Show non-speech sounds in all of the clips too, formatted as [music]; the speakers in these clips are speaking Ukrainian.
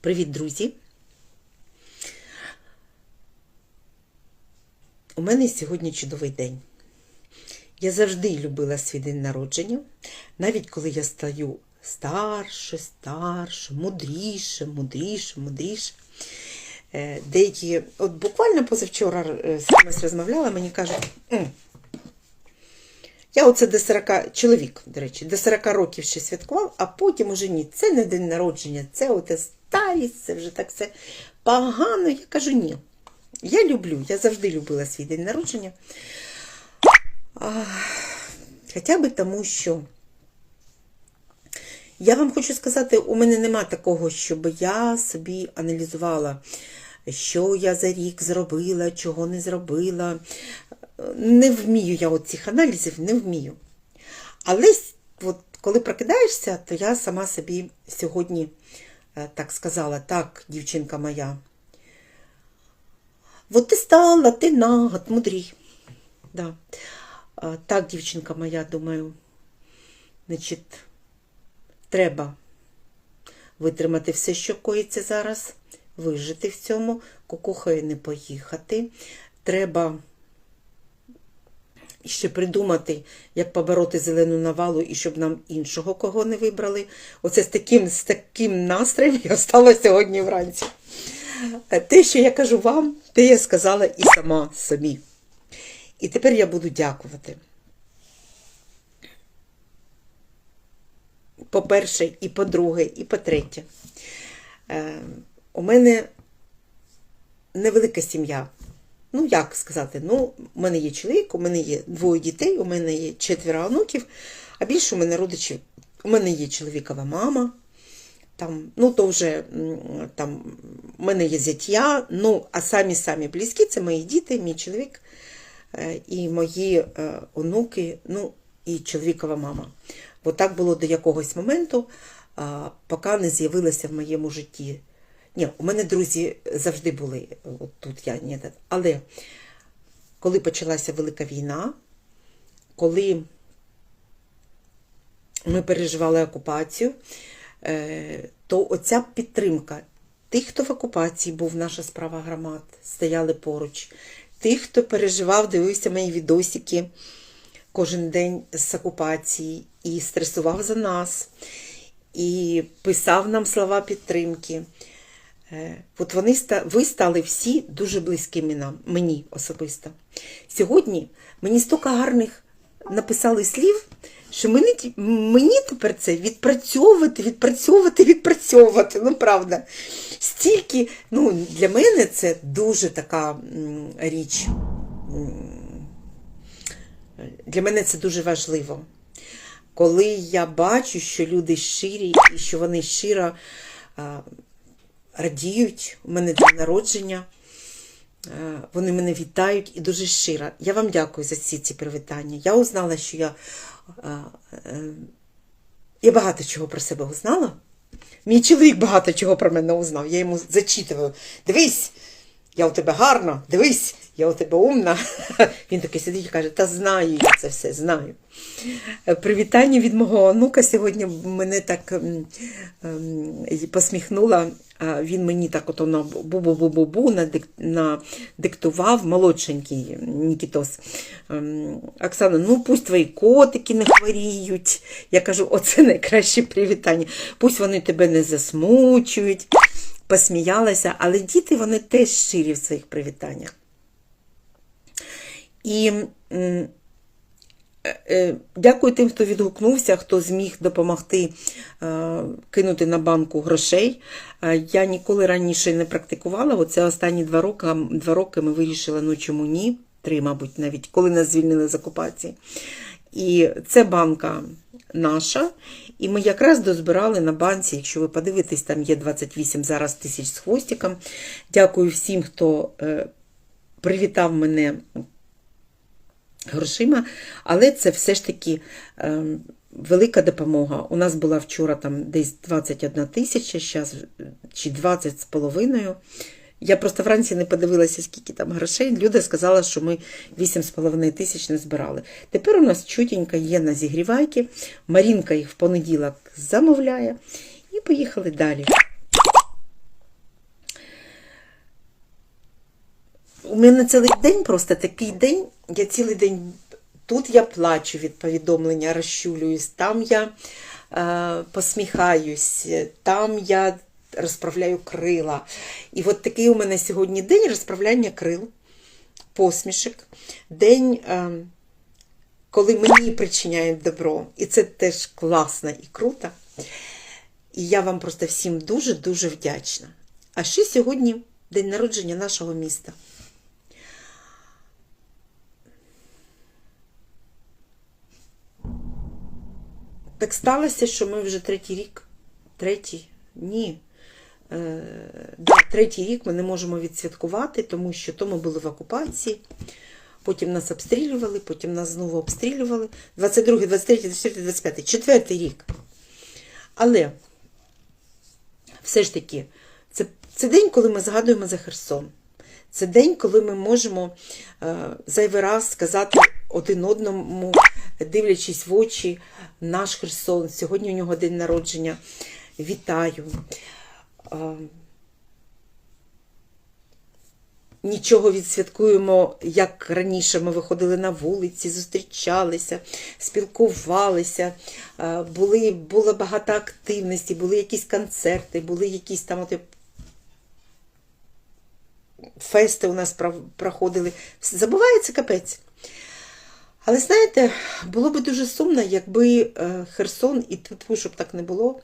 Привіт, друзі! У мене сьогодні чудовий день. Я завжди любила свій день народження, навіть коли я стаю старше, старше, мудріше, мудріше, мудріше. Е, Деякі, от буквально позавчора е, з кимось розмовляла, мені кажуть, «М, я оце до 40, чоловік, до речі, до 40 років ще святкував, а потім уже ні, це не день народження, це оте старість, це вже так все погано. Я кажу, ні. Я люблю, я завжди любила свій день народження. Хоча би тому, що я вам хочу сказати, у мене нема такого, щоб я собі аналізувала, що я за рік зробила, чого не зробила. Не вмію я от цих аналізів, не вмію. Але от, коли прокидаєшся, то я сама собі сьогодні е, так сказала, так, дівчинка моя, от ти стала, ти на год мудрій. Да. Так, дівчинка моя, думаю, значить, треба витримати все, що коїться зараз, вижити в цьому, кукухою не поїхати. Треба ще придумати, як побороти зелену навалу і щоб нам іншого кого не вибрали. Оце з таким, з таким настроєм я встала сьогодні вранці. Е, Те, що я кажу вам, те я сказала і сама собі. І тепер я буду дякувати. По-перше, і по-друге, і по-третє. Е, у мене невелика сім'я. Ну, як сказати, ну, у мене є чоловік, у мене є двоє дітей, у мене є четверо онуків, а більше у мене родичів. У мене є чоловікова мама. Там, ну, то вже там, у мене є зятя, ну, а самі-самі близькі це мої діти, мій чоловік е, і мої е, онуки, ну, і чоловікова мама. Бо так було до якогось моменту, поки не з'явилося в моєму житті. Ні, у мене друзі завжди були, от тут я ні, але коли почалася Велика війна, коли ми переживали окупацію, е, то оця підтримка тих, хто в окупації був наша справа громад, стояли поруч, тих, хто переживав, дивився мої відосики кожен день з окупації і стресував за нас, і писав нам слова підтримки. Е, От вони ви стали всі дуже близькими нам, мені особисто. Сьогодні мені стільки гарних написали слів, що мені, мені тепер це відпрацьовувати, відпрацьовувати, відпрацьовувати. Ну, правда. Стільки, ну, для мене це дуже така річ. Для мене це дуже важливо. Коли я бачу, що люди щирі і що вони щиро радіють, у мене день народження, е, вони мене вітають і дуже щиро. Я вам дякую за всі ці привітання. Я узнала, що я, е, е, я багато чого про себе узнала. Мій чоловік багато чого про мене узнав. Я йому зачитуваю. Дивись, я у тебе гарна, дивись, я у тебе умна. [laughs] Він такий сидить і каже, та знаю я це все, знаю. Привітання від мого онука сьогодні мене так посміхнула. Він мені так на бу-бу-бу-бу-бу надиктував молодшенький Нікітос. Ем, Оксана, ну пусть твої котики не хворіють. Я кажу, оце найкраще привітання. Пусть вони тебе не засмучують. Посміялася, але діти вони теж щирі в своїх привітаннях. І дякую тим, хто відгукнувся, хто зміг допомогти е, кинути на банку грошей. Е, Я ніколи раніше не практикувала. Оце останні два роки, два роки ми вирішили, ну чому ні? Три, мабуть, навіть, коли нас звільнили з окупації. І це банка наша. І ми якраз дозбирали на банці, якщо ви подивитесь, там є 28 зараз тисяч з хвостиком. Дякую всім, хто е, привітав мене грошима, але це все ж таки е, велика допомога. У нас була вчора там десь 21 тисяча, зараз чи 20 з половиною. Я просто вранці не подивилася, скільки там грошей. Люда сказала, що ми 8,5 тисяч не збирали. Тепер у нас чутенько є на зігрівайки. Марінка їх в понеділок замовляє. І поїхали далі. Мене цілий день просто такий день, я цілий день тут я плачу від повідомлення, розчулююсь, там я е, посміхаюсь, там я розправляю крила. І от такий у мене сьогодні день розправляння крил, посмішок, день, е, коли мені причиняють добро. І це теж класно і круто. І я вам просто всім дуже-дуже вдячна. А ще сьогодні день народження нашого міста. Так сталося, що ми вже третій рік. Третій? Ні. Е, третій рік ми не можемо відсвяткувати, тому що то ми були в окупації. Потім нас обстрілювали, потім нас знову обстрілювали. 22, 23, 24, 25. Четвертий рік. Але все ж таки, це, це день, коли ми згадуємо за Херсон. Це день, коли ми можемо е, зайвий раз сказати один одному, дивлячись в очі, наш Херсон. Сьогодні у нього день народження. Вітаю. Нічого відсвяткуємо, як раніше ми виходили на вулиці, зустрічалися, спілкувалися, були, було багато активності, були якісь концерти, були якісь там от, фести у нас проходили. Забувається капець. Але знаєте, було б дуже сумно, якби е, Херсон, і тьфу, щоб так не було,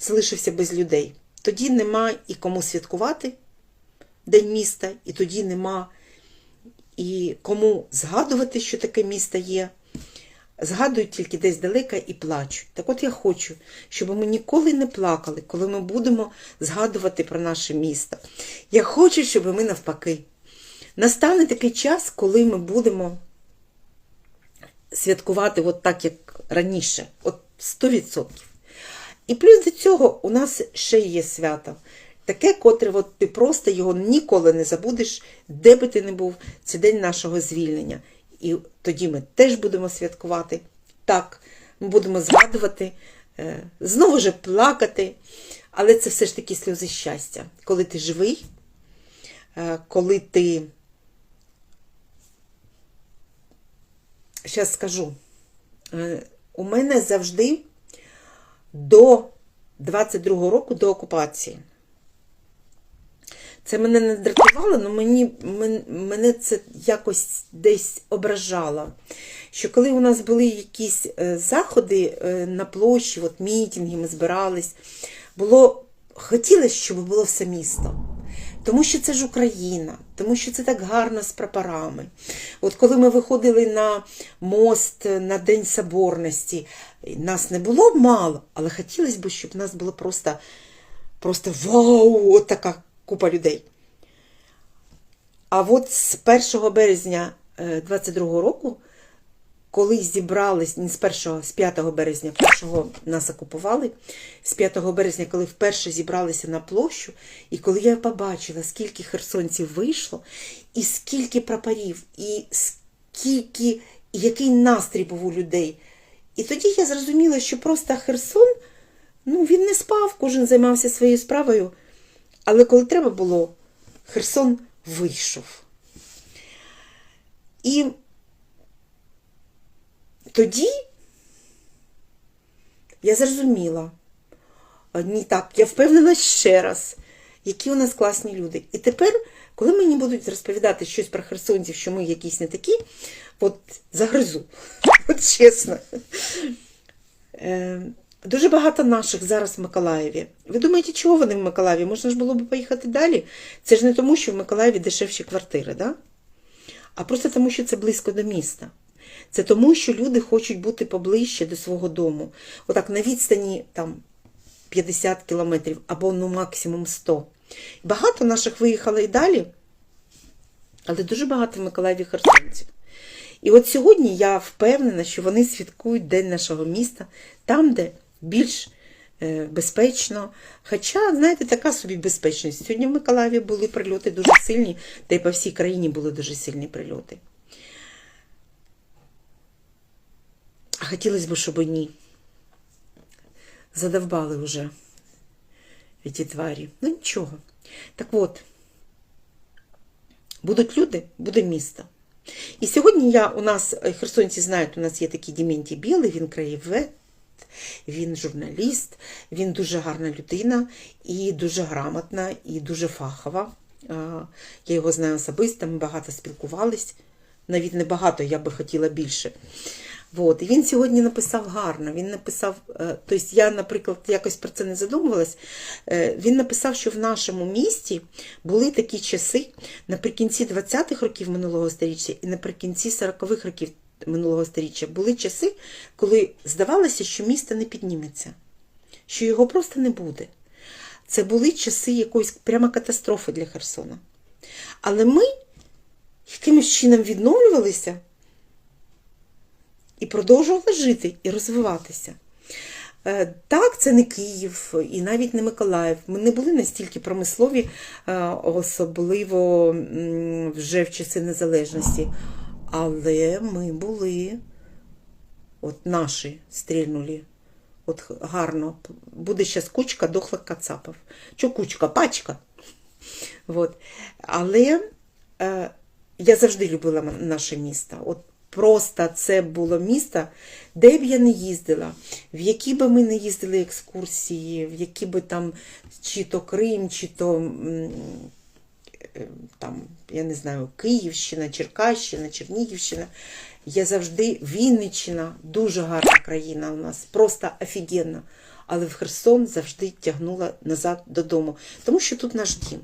залишився без людей. Тоді нема і кому святкувати День міста, і тоді нема і кому згадувати, що таке місто є. Згадують тільки десь далеко і плачуть. Так от я хочу, щоб ми ніколи не плакали, коли ми будемо згадувати про наше місто. Я хочу, щоб ми навпаки. Настане такий час, коли ми будемо святкувати от так, як раніше, от 100%. І плюс до цього у нас ще є свято. Таке, котре от ти просто його ніколи не забудеш, де би ти не був, це день нашого звільнення. І тоді ми теж будемо святкувати. Так, ми будемо згадувати, е, знову ж плакати, але це все ж таки сльози щастя. Коли ти живий, е, коли ти. Зараз скажу, Е, у мене завжди до 22-го року до окупації. Це мене не дратувало, але мені, мене це якось десь ображало. Що коли у нас були якісь е, заходи е, на площі, от мітинги, ми збирались, було хотілося, щоб було все місто. Тому що це ж Україна, тому що це так гарно з прапорами. От коли ми виходили на мост на День Соборності, нас не було мало, але хотілося б, щоб нас було просто, просто вау, от така купа людей. А от з 1 березня 22 року, коли зібрались, з 1, з 5 березня, 1 нас окупували, з 5 березня, коли вперше зібралися на площу, і коли я побачила, скільки херсонців вийшло, і скільки прапорів, і скільки, який настрій був у людей. І тоді я зрозуміла, що просто Херсон, ну, він не спав, кожен займався своєю справою. Але коли треба було, Херсон вийшов. І тоді я зрозуміла, ні так, я впевнена ще раз, які у нас класні люди. І тепер, коли мені будуть розповідати щось про херсонців, що ми якісь не такі, от загризу, [laughs] от чесно. Е, Дуже багато наших зараз в Миколаєві. Ви думаєте, чого вони в Миколаєві? Можна ж було б поїхати далі? Це ж не тому, що в Миколаєві дешевші квартири, да? а просто тому, що це близько до міста. Це тому, що люди хочуть бути поближче до свого дому. Отак на відстані там, 50 кілометрів або ну, максимум 100. Багато наших виїхало і далі, але дуже багато в Миколаєві херсонців. І от сьогодні я впевнена, що вони святкують День нашого міста там, де більш е, безпечно. Хоча, знаєте, така собі безпечність. Сьогодні в Миколаєві були прильоти дуже сильні, та й по всій країні були дуже сильні прильоти. А хотілося б, щоб ні. Задовбали вже ці тварі. Ну нічого. Так от, Будуть люди, буде місто. І сьогодні я у нас, е, херсонці знають, у нас є такий Дементій Білий, він краєвед, він журналіст, він дуже гарна людина і дуже грамотна, і дуже фахова. Я його знаю особисто, ми багато спілкувались. Навіть не багато, я би хотіла більше. От. І він сьогодні написав гарно. Він написав, е, тобто я, наприклад, якось про це не задумувалась. Е, Він написав, що в нашому місті були такі часи наприкінці 20-х років минулого століття і наприкінці 40-х років минулого століття були часи, коли здавалося, що місто не підніметься, що його просто не буде. Це були часи якоїсь прямо катастрофи для Херсона. Але ми якимось чином відновлювалися і продовжували жити і розвиватися. Е, Так, це не Київ і навіть не Миколаїв. Ми не були настільки промислові, е, особливо вже в часи незалежності. Але ми були, от наші стрільнули, от гарно. Буде зараз кучка дохлих кацапів. Чо кучка? Пачка. От. Але е, я завжди любила наше місто. От просто це було місто, де б я не їздила, в які би ми не їздили екскурсії, в які би там чи то Крим, чи то е, там, я не знаю, Київщина, Черкащина, Чернігівщина. Я завжди Вінниччина, дуже гарна країна у нас, просто офігенна. Але в Херсон завжди тягнула назад додому, тому що тут наш дім.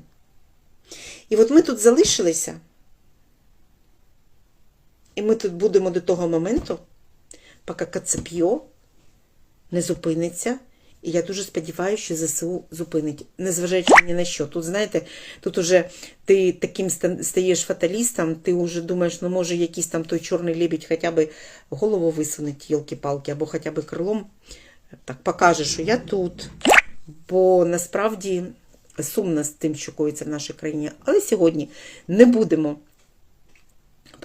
І от ми тут залишилися, і ми тут будемо до того моменту, поки Кацап'йо не зупиниться. І я дуже сподіваюся, що ЗСУ зупинить, незважаючи ні на що. Тут, знаєте, тут уже ти таким стаєш фаталістом, ти вже думаєш, ну може якийсь там той чорний лебідь хоча б голову висунуть, йолки-палки, або хоча б крилом так покаже, що я тут. Бо насправді сумно з тим, що коїться в нашій країні. Але сьогодні не будемо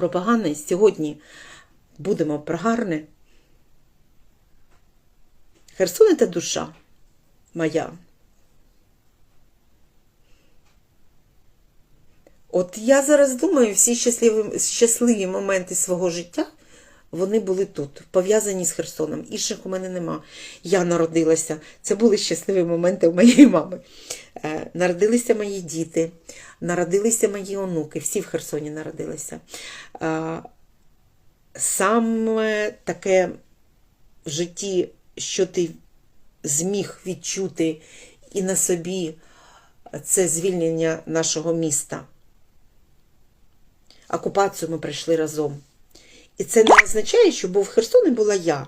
про погане, сьогодні будемо про гарне. Херсон це душа моя. От я зараз думаю, всі щасливі, щасливі моменти свого життя, вони були тут, пов'язані з Херсоном. Інших у мене нема. Я народилася. Це були щасливі моменти у моєї мами. Е, народилися мої діти, народилися мої онуки, всі в Херсоні народилися. Саме таке в житті, що ти зміг відчути і на собі це звільнення нашого міста. Окупацію ми пройшли разом. І це не означає, що був Херсон і була я.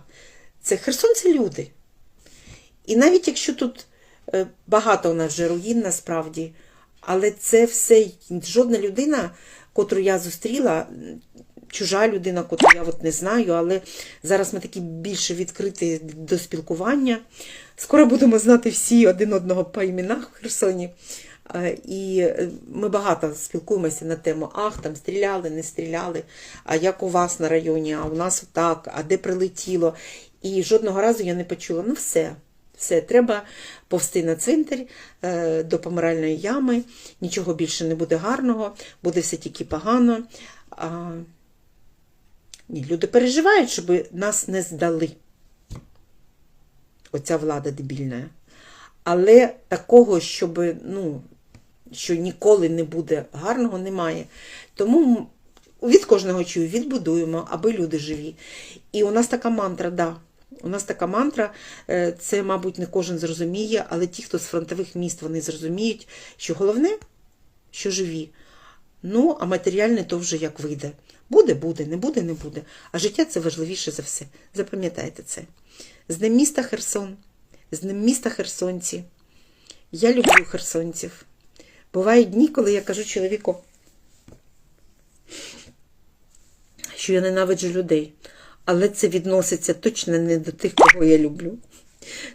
Це Херсон це люди. І навіть якщо тут е, багато у нас вже руїн насправді, але це все жодна людина, котру я зустріла, чужа людина, котру я от не знаю, але зараз ми такі більше відкриті до спілкування. Скоро будемо знати всі один одного по іменах в Херсоні. Е, І е, ми багато спілкуємося на тему, ах, там стріляли, не стріляли, а як у вас на районі, а у нас так, а де прилетіло. І жодного разу я не почула, ну все, все, треба повсти на цвинтар е, до помиральної ями, нічого більше не буде гарного, буде все тільки погано. А, ні, люди переживають, щоб нас не здали. Оця влада дебільна. Але такого, щоб, ну, що ніколи не буде гарного, немає. Тому від кожного чую, відбудуємо, аби люди живі. І у нас така мантра, да. У нас така мантра, е, це, мабуть, не кожен зрозуміє, але ті, хто з фронтових міст, вони зрозуміють, що головне, що живі. Ну, а матеріальне то вже як вийде. Буде, буде, не буде, не буде. А життя це важливіше за все. Запам'ятайте це. З Днем міста Херсон, з Днем міста Херсонці. Я люблю херсонців. Бувають дні, коли я кажу чоловіку, що я ненавиджу людей. Але це відноситься точно не до тих, кого я люблю.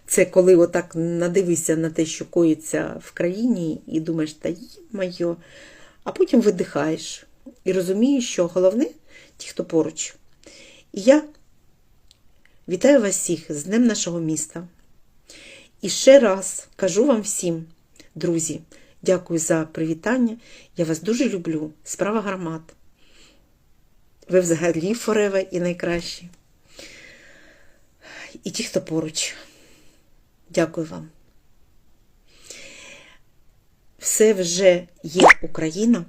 Це коли отак надивишся на те, що коїться в країні, і думаєш, та моє, а потім видихаєш і розумієш, що головне ті, хто поруч. І я вітаю вас всіх з Днем нашого міста. І ще раз кажу вам всім, друзі, Дякую за привітання. Я вас дуже люблю. Справа гармат. Ви взагалі фореве і найкращі. І ті, хто поруч. Дякую вам. Все вже є Україна.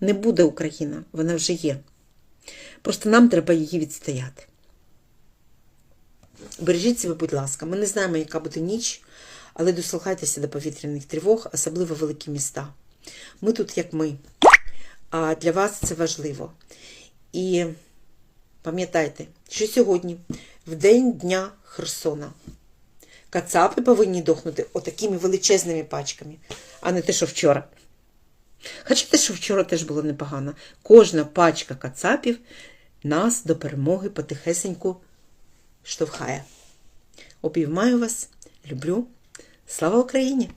Не буде Україна, вона вже є. Просто нам треба її відстояти. Бережіть себе, будь ласка. Ми не знаємо, яка буде ніч, але дослухайтеся до повітряних тривог, особливо великі міста. Ми тут, як ми. А для вас це важливо. І пам'ятайте, що сьогодні, в день Дня Херсона, кацапи повинні дохнути отакими величезними пачками, а не те, що вчора. Хоча те, що вчора теж було непогано. Кожна пачка кацапів нас до перемоги потихесеньку штовхає. Обіймаю вас, люблю. Слава Україні!